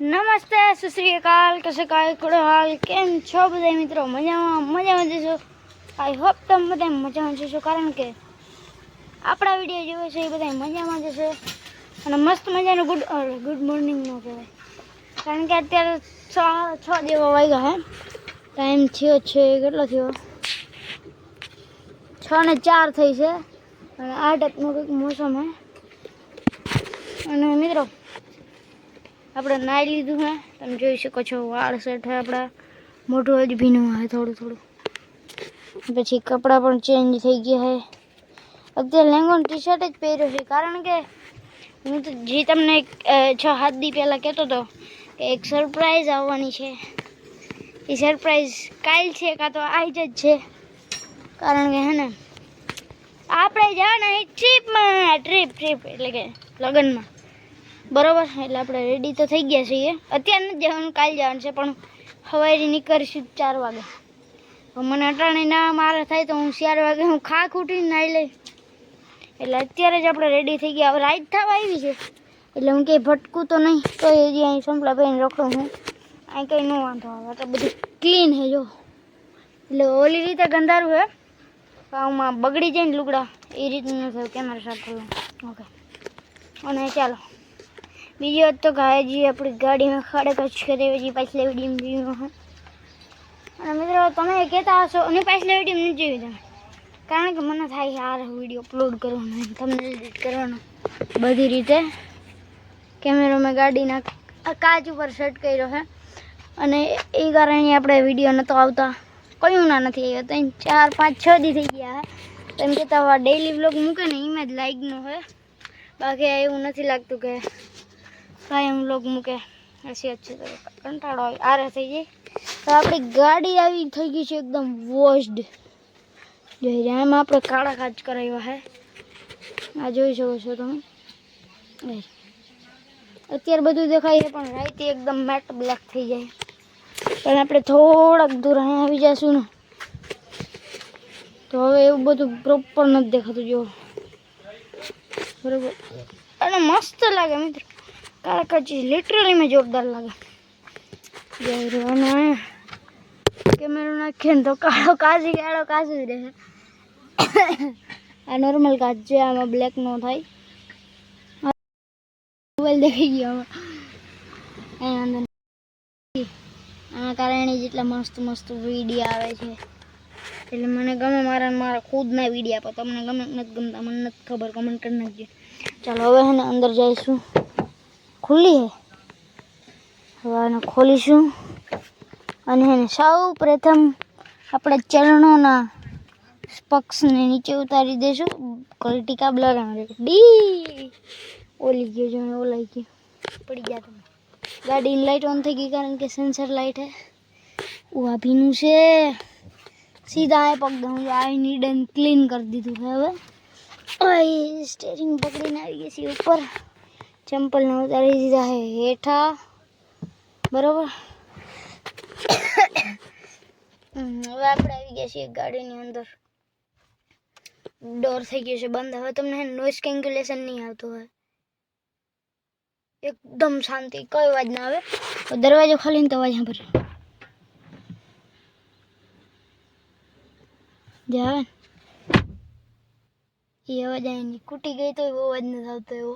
નમસ્તે સુશ્રી અકાલ કશે કાય, કડો હાલ, કેમ છો બધા મિત્રો? મજામાં મજામાં જશો? આઈ હોપ તમે બધા મજામાં જશો કારણ કે આપણા વીડિયો જોવે છે, એ બધા મજામાં જશે. અને મસ્ત મજાનું ગુડ ગુડ મોર્નિંગ ન કહેવાય. કારણ કે અત્યારે છ છ જેવા વાગ્યા હે. ટાઈમ થયો છે, કેટલો થયો? છ ને ચાર થઈ છે. અને આ ટાઈપનું કંઈક મોસમ હે. અને મિત્રો આપણે નાહી લીધું હે. તમે જોઈ શકો છો, વાળ સેટ હે આપણા મોઢું હજી ભીનું હે થોડું થોડું. પછી કપડાં પણ ચેન્જ થઈ ગયા હે. અત્યારે લેંગો ટી શર્ટ જ પહેર્યો છે. કારણ કે હું તો જે તમને છ, સાત દી પહેલાં કહેતો હતો કે એક સરપ્રાઈઝ આવવાની છે. એ સરપ્રાઈઝ કાલ છે કાં તો આજ જ છે. કારણ કે હે ને, આપણે જવાના ટ્રીપમાં ટ્રીપ ટ્રીપ એટલે કે લગ્નમાં. બરોબર એટલે આપણે રેડી તો થઈ ગયા છીએ. અત્યારે નથી જવાનું, કાલ જવાનું છે, પણ સવારે નીકળીશું ચાર વાગે. મને અટાણે ના મારે થાય તો હું ચાર વાગે હું ખાક ઉઠીને નાહી લઈ એટલે અત્યારે જ આપણે રેડી થઈ ગયા. હવે રાઈટ થવા આવી છે. એટલે હું કંઈ ભટકું તો નહીં, તો હજી અહીં સંપલા ભાઈને રોકડું હું. અહીં કંઈ ન વાંધો આવે તો બધું ક્લીન છે, જો. એટલે ઓલી રીતે ગંધારું હે આમાં બગડી જાય ને લુગડા, એ રીતનું થયું કેમેરા સાથે ઓકે અને ચાલો. બીજી તો ગાયજી આપણી ગાડીમાં ખડે કચ્છ કરે હજી પાછલી વીડિયો જોયું હે અને મિત્રો, તમે કહેતા હશો અને પાછલી વીડિયો નથી જોઈ તમે. કારણ કે મને થાય છે, આ વીડિયો અપલોડ કરવાનો તમને એડિટ કરવાનો. બધી રીતે. કેમેરો મેં ગાડીના કાચ ઉપર સેટ કર્યો છે. અને એ કારણે આપણે વીડિયો નહોતો આવતા. કયું ના નથી આવ્યો. ત્રણ, ચાર, પાંચ, છ દી થઈ ગયા છે. તેમ કહેતા ડેઈલી વ્લોગ મૂકે ને, એમાં જ લાઈકનો હોય. બાકી એવું નથી લાગતું કે કાયમ લોગ મૂકે. હસી છે તો કંટાળો આવે. આરે થઈ જાય. તો આપણી ગાડી આવી થઈ ગઈ છે એકદમ વોશ્ડ જોઈ રહ્યા એમાં આપણે કાળા કાચ કરાવ્યા હે. આ જોઈ શકો છો તમે. અત્યારે બધું દેખાય છે, પણ રાતે એકદમ મેટ બ્લેક થઈ જાય. પણ આપણે થોડાક દૂર અહીંયા આવી જઈશું ને. તો હવે એવું બધું પ્રોપર નથી દેખાતું, જો. બરોબર. અને મસ્ત લાગે મિત્ર. કાળા કાચી લિટરલી મેં જોરદાર લાગે. અને કેમેરો નાખીએ ને તો કાળો કાચી કાળો કાચી જ રહે. આ નોર્મલ કાચ છે, આમાં બ્લેક નો થાય. મોબાઈલ દેખાઈ ગયો અહીં અંદર આના કારણે જેટલા મસ્ત મસ્ત વીડિયો આવે છે. એટલે મને ગમે મારા મારા ખુદના વીડિયો આપો. તમને ગમે નથી ગમતા, મને નથી ખબર કમેન્ટ કરી નાખજો. ચાલો, હવે હે અંદર જઈશું. ખુલ્લી હે હવે આને ખોલીશું અને હે ને સૌ પ્રથમ આપણે ચરણોના પક્ષને નીચે ઉતારી દઈશું કલટીકા બ્લર ડી ઓલી ગયો જો ઓલાઈ ગયો પડી ગયા તમે ગાડીની લાઈટ ઓન થઈ ગઈ કારણ કે સેન્સર લાઈટ હે ઉવા ભીનું છે સીધા આ પગ દઉં આ નીડન ક્લીન કરી દીધું છે હવે ઓય સ્ટેરિંગ પકડીને આવી ગઈ છે ઉપર ચંપલને ઉતારી દીધા છે હેઠા બરોબર હમ, હવે આપણે આવી ગયા છીએ ગાડીની અંદર ડોર થઈ ગયો છે બંધ હવે તમને નોઇસ કેન્ક્યુલેશન નહીં આવતો હોય એકદમ શાંતિ કોઈ અવાજ ના આવે તો દરવાજો ખોલીને તો અવાજ સાંભળે જે આવે ને એ અવાજ આવે નહીં કૂટી ગઈ તો એવો અવાજ નથી આવતો એવો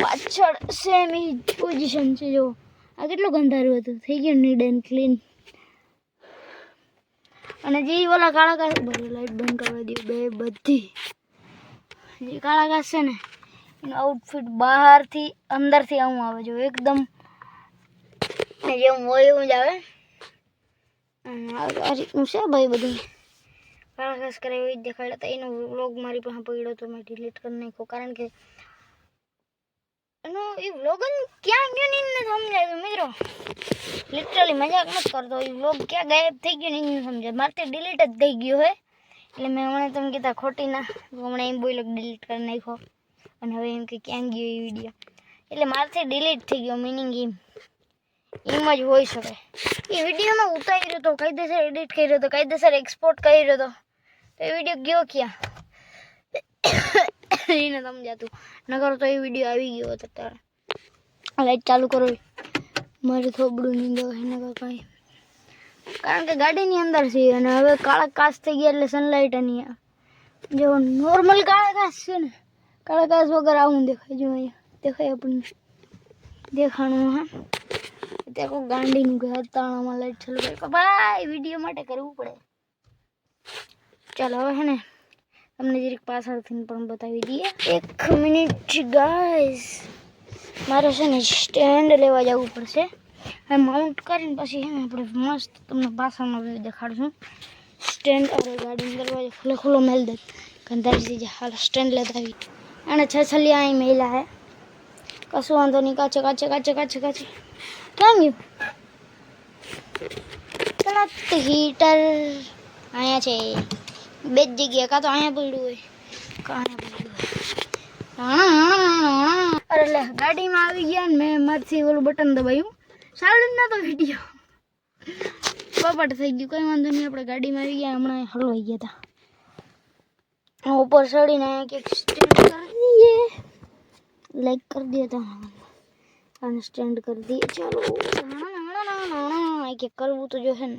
પાછળ સેમ એ પોઝિશન છે, જો. આ કેટલું ગંધારું હતું? થઈ ગયું નીડ એન્ડ ક્લીન અને જે ઓલા કાળા ઘાસ બધી લાઈટ બંધ કરવા દો બે બધી. જે કાળા ઘાસ છે ને, એનું આઉટફિટ બહારથી, અંદરથી આવું આવે, જો એકદમ જેમ હોય એવું જ આવે. આ રીતનું છે ભાઈ બધું. કાળા ખાસ કરે એવી જ દેખાડ્યા હતા એનો વ્લોગ મારી પાસે પડ્યો તો મેં ડિલીટ કરી નાખ્યો. કારણ કે એનો એ વ્લોગ ક્યાં ગયો ને સમજાયું મિત્રો? લિટરલી મજાક નથી કરતો. એ વ્લોગ ક્યાં ગાયબ થઈ ગયો ને એને સમજાય મારથી ડિલીટ જ થઈ ગયો હે. એટલે મેં હમણાં તમે કીધા ખોટી ના હમણાં એમ બોલો ડિલીટ કરી નાખ્યો. અને હવે એમ કે ક્યાં ગયો એ વીડિયો એટલે મારાથી ડિલીટ થઈ ગયો મિનિંગ એમ. એમ જ હોઈ શકે. એ વિડીયોમાં ઉતાર્યો હતો કાયદેસર એડિટ કર્યો હતો કાયદેસર એક્સપોર્ટ કર્યો હતો તો એ વીડિયો ગયો ક્યાં? એને સમજાતું નકર તો એ વિડીયો આવી ગયો હતો ત્યારે લાઈટ ચાલુ કરો મારે થોબડું નહીં ગવાય નકર કાંઈ કારણ કે ગાડીની અંદર છે અને હવે કાળા કાચ થઈ ગયા એટલે સનલાઇટ નહીં આવે. જો નોર્મલ કાળા કાચ છે ને કાળા કાચ વગર આવું દેખાય જો અહીંયા દેખાય આપણને દેખાણું હા ત્યાં કોઈ ગાંડીનું કે હતાણામાં લાઈટ ચાલુ કરી ભાઈ વિડીયો માટે કરવું પડે ચાલો હવે હે ને તમને જરીક પાછળથી પણ બતાવી દઈએ એક મિનિટ ગાઈસ મારે છે ને સ્ટેન્ડ લેવા જવું પડશે હવે માઉન્ટ કરીને પછી છે ને આપણે મસ્ત તમને પાછળનો વ્યૂ દેખાડશું સ્ટેન્ડ અરે ગાડીનો દરવાજો ખુલ્લો ખુલ્લો મેલ દે ગંધારી દીજે હાલ સ્ટેન્ડ લેતા આવી અને છ છલિયા અહીં મહિલા હે કશું વાંધો નહીં કાચે કાચે કાચે કાચે કાચે કેમ ગયું તરત હીટર અહીંયા છે બે જ જગ્યાએ કાં તો અહીંયા પડ્યું હોય કાં પડ્યું હોય અરે ગાડીમાં આવી ગયા ને મેં મારથી ઓલું બટન દબાયું સારું નતો વીડિયો બપટ થઈ ગયું કંઈ વાંધો નહીં આપણે ગાડીમાં આવી ગયા હમણાં હલવાઈ ગયા હતા ઉપર ચડીને કંઈક સ્ટેન્ડ કરી દઈએ લાઈક કરી દઈએ તો અને સ્ટેન્ડ કરી દઈએ ચાલો કે કરવું તો જોશે ને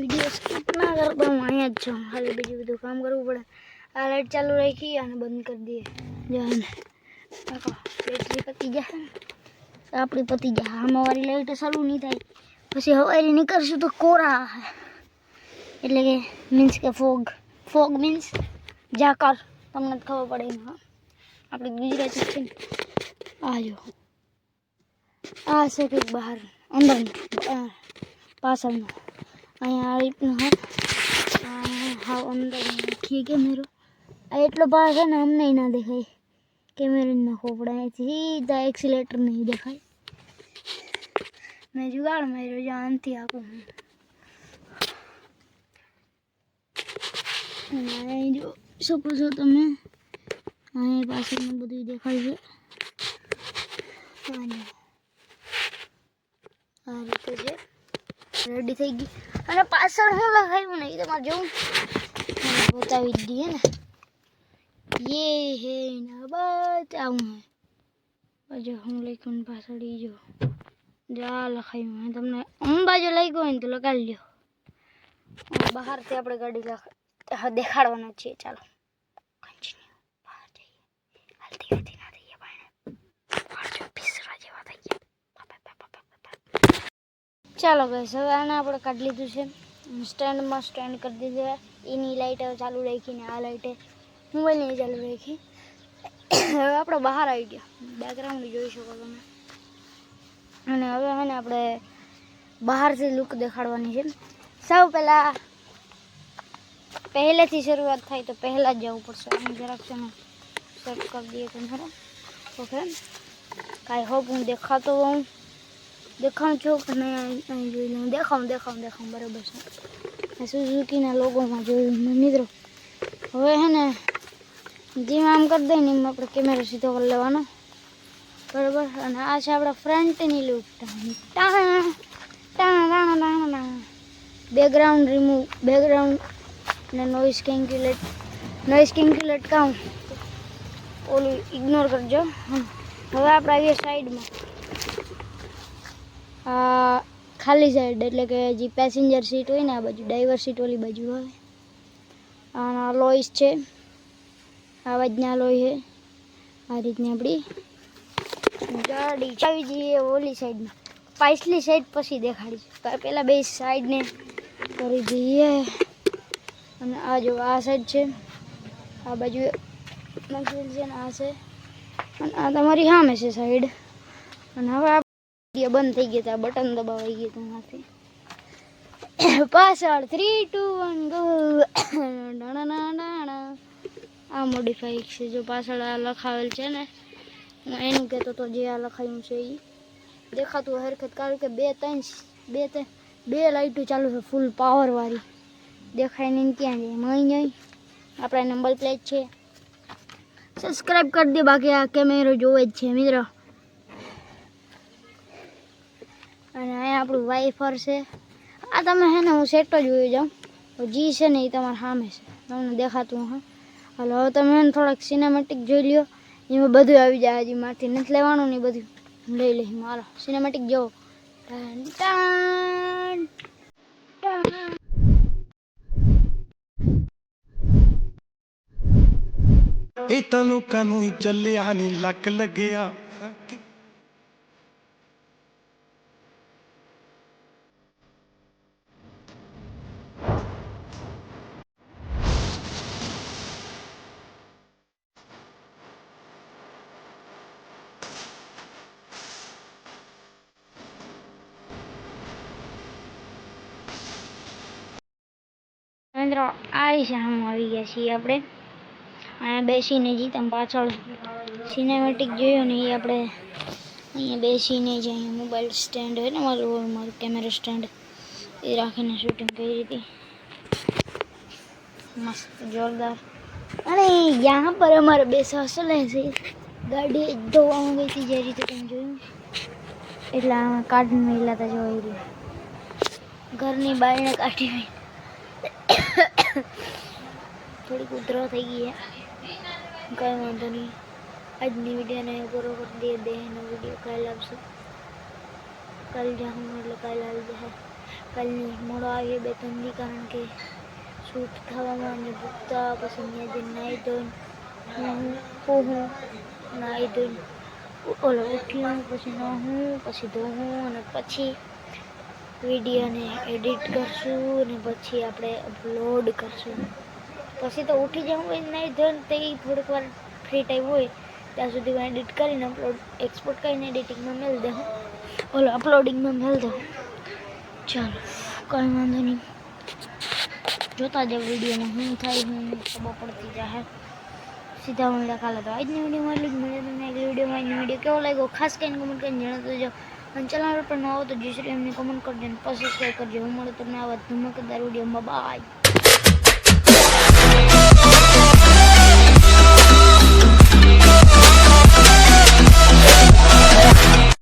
વિડીયો સ્કીપ ના કરતો હું અહીંયા જ છું ખાલી બીજું બધું કામ કરવું પડે આ લાઈટ ચાલુ રાખી અને બંધ કરી દઈએ જાને બેટરી પતી જાય આપણી પતી જાય આમાં વાળી લાઈટ ચાલુ નહીં થાય પછી હવારી નીકળશું તો કોરા એટલે કે મીન્સ કે ફોગ ફોગ મીન્સ ઝાકર તમને જ ખબર પડે એમાં આપણી ગુજરાતી છે ને આ જો આ છે કંઈક બહાર અંદર પાછળનું અહીંયા આ રીતનું હા આ હાવ અંદર નાખીએ કેમેરો આ એટલો ભાગ છે ને અમને ના દેખાય કેમેરો નાખવો પડે અહીંથી સીધા એક્સિલેટર નહીં દેખાય મેં જુગાડ માર્યો જો આનથી આપું હું અને અહીં જો શકો છો તમે અહીં પાછળનું બધું દેખાય છે અને આ રીતે છે રેડી થઈ ગઈ અને પાછળ હું લખાયું ને એ તમારે જોઉં મને બતાવી જ દઈએ ને યે હે ના બતાવું હે જો હું લખ્યું ને પાછળ ઈ જો જા લખાયું હે તમને અંબાજો લાગ્યો હોય ને તો લગાડી લ્યો બહારથી આપણે ગાડી લખ હા દેખાડવાના છીએ ચાલો કન્ટિન્યુ બહાર જઈએ હાલતી હતી ચાલો ગાઈસ હવે આને આપણે કાઢી લીધું છે સ્ટેન્ડમાં સ્ટેન્ડ કરી દીધું છે એની લાઈટ હવે ચાલુ રાખીને આ લાઈટે મોબાઈલની ચાલુ રાખી હવે આપણે બહાર આવી ગયા બેકગ્રાઉન્ડ જોઈ શકો તમે અને હવે હે ને આપણે બહારથી લુક દેખાડવાની છે સૌ પહેલાં પહેલેથી શરૂઆત થાય તો પહેલાં જ જવું પડશે આમ જરાક છે ને સેટ કરી દઈએ કેમેરો ઓકે કાંઈ હોપ હું દેખાતો હોઉં દેખાઉં છું અહીં જોઈ દેખાઉં દેખાઉં દેખાઉં બરાબર છે. સુઝુકીના લોગોમાં જોયું મેં મિત્રો. હવે હે ને, જેમ આમ કરી દઈએ ને એમ આપણે કેમેરો સીધો કરી લેવાનો. બરાબર? અને આ છે આપણા ફ્રન્ટની લુક ટાણા ટાણા ટાણા ટાણા બેકગ્રાઉન્ડ રિમૂવ બેકગ્રાઉન્ડ ને નોઇસ કેન્ક્યુલેટ નોઇસ કેન્ક્યુલેટ કાઉં ઓલું ઇગ્નોર કરજો. હવે આપણે આવીએ સાઈડમાં ખાલી સાઈડ એટલે કે જે પેસેન્જર સીટ હોય ને આ બાજુ ડ્રાઈવર સીટ ઓલી બાજુ આવે. આના લોઈસ છે. આ બાજના લોહી છે. આ રીતની આપણી ગાડી ચાવી જઈએ ઓલી સાઈડમાં પાછલી સાઈડ પછી દેખાડી પહેલાં બે સાઈડને કરી દઈએ. અને આ જો આ સાઈડ છે. આ બાજુ નાખેલ છે ને આ છે. અને આ તમારી સામે છે સાઈડ અને હવે આ બંધ થઈ ગયો બટન દબાવાઈ ગયું હતું માથે પાછળ થ્રી ટુ વન ગો આ મોડિફાઈ છે. જો પાછળ આ લખાવેલ છે ને એનું કહેતો તો જે આ લખાયું છે એ દેખાતું હરખત, કારણ કે બે ત્રણ બે ત્રણ, બે લાઇટો ચાલુ છે ફૂલ પાવરવાળી દેખાય નહીં ક્યાં જાય. મહી નહીં. આપણા નંબર પ્લેટ છે. સબસ્ક્રાઈબ કરી દે. બાકી આ કેમેરો જોવે જ છે, મિત્રો. અને અહીંયા આપણું વાઈફર છે આ તમે હે ને હું સેટ જ જોઈ જાઉં તો જી છે ને એ તમારા સામે છે તમને દેખાતું હા હાલો હવે તમે હે ને થોડાક સિનેમેટિક જોઈ લ્યો એમાં બધું આવી જાય હજી મારથી નથી લેવાનું ને ઈ બધું લઈ લઈ મારો સિનેમેટિક જોવો ટન ટન ટન. ਇਹ ਤਾਂ ਲੋਕਾਂ ਨੂੰ ਹੀ ਚੱਲਿਆ ਨਹੀਂ ਲੱਕ ਲੱਗਿਆ મિત્રો આવી છે આમ આવી ગયા છીએ આપણે. અહીંયા બેસીને જીતમ પાછળ સિનેમેટિક જોયું ને એ આપણે અહીંયા બેસીને જે અહીંયા મોબાઈલ સ્ટેન્ડ હોય ને મારું મારું કેમેરા સ્ટેન્ડ એ રાખીને શૂટિંગ કરી હતી. મસ્ત, જોરદાર. અને યહાં પર અમારે બેસવા શું છે. ગાડી ધોવામાં ગઈ હતી જે રીતે તમે જોયું. એટલે અમે કાર્ટૂન મેલા હતા જોઈ ઘરની બારીને કાઢી થોડીક ઉધરો થઈ ગઈ છે કંઈ વાંધો નહીં આજની વિડીયોને પૂરો કરી દઈએ દેહનો વિડીયો કાલે આવશે કાલ જાઉં એટલે કાલે આવી જશે કાલની મોડો આવીએ બે ત્રણ દી કારણ કે શૂટ થવામાં અને ભૂખતા પછી ત્યાં જઈને નાહી ધોઈને હું હું હું નાહી ધોઈને ઓલો ઉઠ્યું પછી નાહું પછી ધોવું અને પછી વિડીયોને એડિટ કરશું અને પછી આપણે અપલોડ કરશું. પછી તો ઉઠી જવું હોય નહીં ધોઈને તે થોડીક વાર ફ્રી ટાઈમ હોય, ત્યાં સુધી હું એડિટ કરીને અપલોડ એક્સપોર્ટ કરીને એડિટિંગમાં મેળ દઉં. ઓલો અપલોડિંગમાં મેળ દઉં. ચાલો, કંઈ વાંધો નહીં. જોતા જાવ વિડીયોમાં હું થાય, હું ખબર પડતી જાય. સીધા મળ્યા કાલે તો આજની વિડીયોમાં એટલું જ મળે તમને એક વિડીયોમાં આજની વીડિયો કેવો લાગ્યો? ખાસ કરીને કમેન્ટ કરીને જણાવતો જાઓ. અને ચેનલ પર ન આવો તો જય શ્રી એમને કમેન્ટ કરજો અને સબસ્ક્રાઈબ કરજો. હું મળે તમને આવા ધમાકેદાર વિડીયોમાં. બાય